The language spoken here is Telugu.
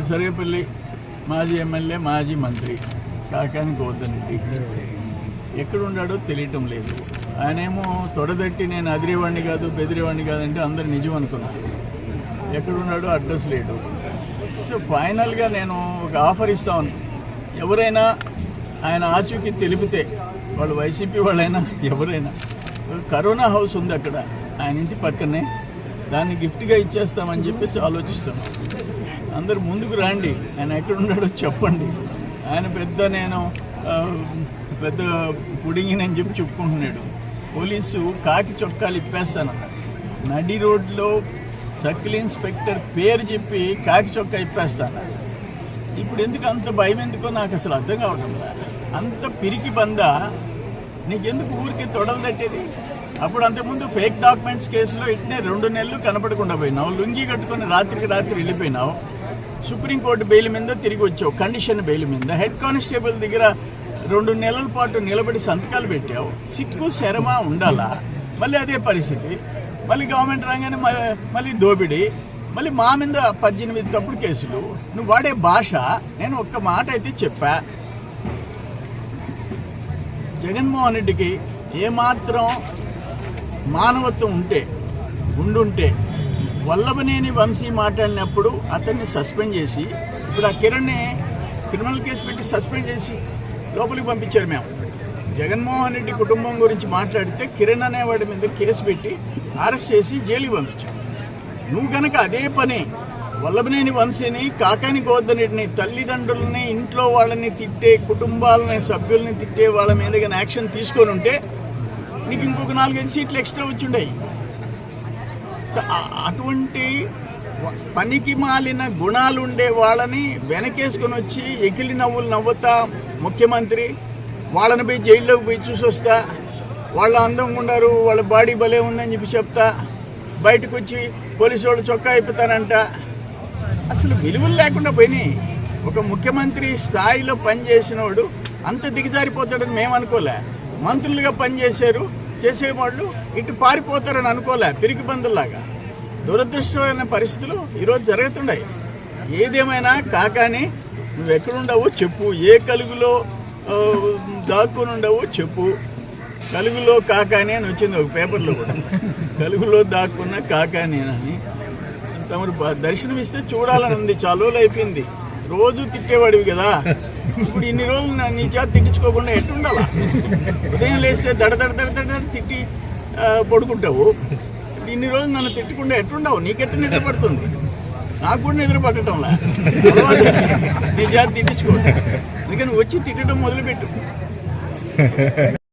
ఈ మాజీ ఎమ్మెల్యే మాజీ మంత్రి కాకాని వద్దనండి ఎక్కడున్నాడో తెలియటం లేదు. ఆయనేమో తొడదట్టి నేను అదిరేవాడిని కాదు బెదిరేవాడిని కాదంటే అందరు నిజం అనుకున్నారు. ఎక్కడున్నాడో అడ్రస్ లేడు సో ఫైనల్గా నేను ఒక ఆఫర్ ఇస్తాను ఎవరైనా ఆయన ఆచూకీ తెలిపితే వాళ్ళు వైసీపీ వాళ్ళైనా ఎవరైనా. కరోనా హౌస్ ఉంది అక్కడ. ఆయన ఇంటి పక్కనే. దాన్ని గిఫ్ట్గా ఇచ్చేస్తామని చెప్పేసి ఆలోచిస్తున్నాం. అందరు ముందుకు రండి. ఆయన ఎక్కడ ఉన్నాడో చెప్పండి. ఆయన పెద్ద నేను పెద్ద పుడింగినని చెప్పి చెప్పుకుంటున్నాడు. పోలీసు కాకి చొక్కాలు ఇప్పేస్తానన్నాడు నడి రోడ్లో సర్కిల్ ఇన్స్పెక్టర్ పేరు చెప్పి కాకి చొక్కా ఇప్పేస్తాను. ఇప్పుడు ఎందుకు అంత భయం ఎందుకో నాకు అసలు అర్థం కావటం లేదు. అంత పిరికి బంద నీకెందుకు ఊరికి తొడలు తట్టేది? అప్పుడు అంతకుముందు ఫేక్ డాక్యుమెంట్స్ కేసులో ఇట్నే రెండు నెలలు కనపడకుండా పోయినావు. లుంగి కట్టుకొని రాత్రికి రాత్రి వెళ్ళిపోయినావు. సుప్రీంకోర్టు బెయిల్ మీద తిరిగి వచ్చావు. కండిషన్ బెయిల్ మీద. హెడ్ కానిస్టేబుల్ దగ్గర రెండు నెలల పాటు నిలబడి సంతకాలు పెట్టావు. సిక్కు శరమ ఉండాలా? మళ్ళీ అదే పరిస్థితి. మళ్ళీ గవర్నమెంట్ రాగానే మ- మళ్ళీ దోపిడి. మళ్ళీ మా మీద పద్దెనిమిది తప్పుడు కేసులు. నువ్వు వాడే భాష. నేను ఒక్క మాట అయితే చెప్పా. జగన్మోహన్ రెడ్డికి ఏమాత్రం మానవత్వం ఉంటే ఉండుంటే వల్లభనేని వంశీ మాట్లాడినప్పుడు అతన్ని సస్పెండ్ చేసి ఇప్పుడు ఆ కిరణ్ని క్రిమినల్ కేసు పెట్టి సస్పెండ్ చేసి లోపలికి పంపించారు మేము. జగన్మోహన్ రెడ్డి కుటుంబం గురించి మాట్లాడితే కిరణ్ అనేవాడి మీద కేసు పెట్టి అరెస్ట్ చేసి జైలుకి పంపించాం నువ్వు గనక అదే పని వల్లభనేని వంశీని కాకాని గోవర్ధన్ తల్లిదండ్రులని ఇంట్లో వాళ్ళని తిట్టే కుటుంబాలని సభ్యుల్ని తిట్టే వాళ్ళ మీద కానీ యాక్షన్ తీసుకొని ఉంటే నీకు ఇంకొక నాలుగైదు సీట్లు ఎక్స్ట్రా వచ్చుండయి అటువంటి పనికి మాలిన గుణాలు ఉండే వాళ్ళని వెనకేసుకొని వచ్చి ఎకిలి నవ్వులు నవ్వుతా ముఖ్యమంత్రి వాళ్ళని పోయి జైల్లోకి పోయి చూసి వస్తా వాళ్ళు అందంగా ఉన్నారు వాళ్ళ బాడీ భలే ఉందని చెప్పి చెప్తా బయటకు వచ్చి పోలీసు వాళ్ళు చొక్కా అయిపోతానంట అసలు విలువలు లేకుండా పోయినాయి. ఒక ముఖ్యమంత్రి స్థాయిలో పనిచేసినోడు అంత దిగజారిపోతాడని మేము అనుకోలే మంత్రులుగా పనిచేశారు. చేసేవాళ్ళు ఇటు పారిపోతారని అనుకోలే పిరికి బందుల్లాగా దురదృష్టమైన పరిస్థితులు ఈరోజు జరుగుతున్నాయి. ఏదేమైనా కాకాని నువ్వు ఎక్కడుండవు చెప్పు ఏ కలుగులో దాక్కుని ఉండవు చెప్పు. కలుగులో కాకానే అని వచ్చింది ఒక పేపర్లో కూడా. కలుగులో దాక్కున్న కాకానేనని. తమరు దర్శనం ఇస్తే చూడాలని ఉంది చాలా అయిపోయింది. రోజు తిట్టేవాడివి కదా. ఇప్పుడు ఇన్ని రోజులు నీ చేత తిట్టించుకోకుండా ఎట్టుండాలా? ఉదయం లేస్తే దడ దడ దడ దడ తిట్టి పడుకుంటావు. ఇప్పుడు ఇన్ని రోజులు నన్ను తిట్టకుండా ఎట్టుండవు? నీకెట్ట నిద్ర పడుతుంది నాకు కూడా నిద్ర పట్టడంలా నీ చేత తిట్టించుకో. అందుకని వచ్చి తిట్టడం మొదలుపెట్టు.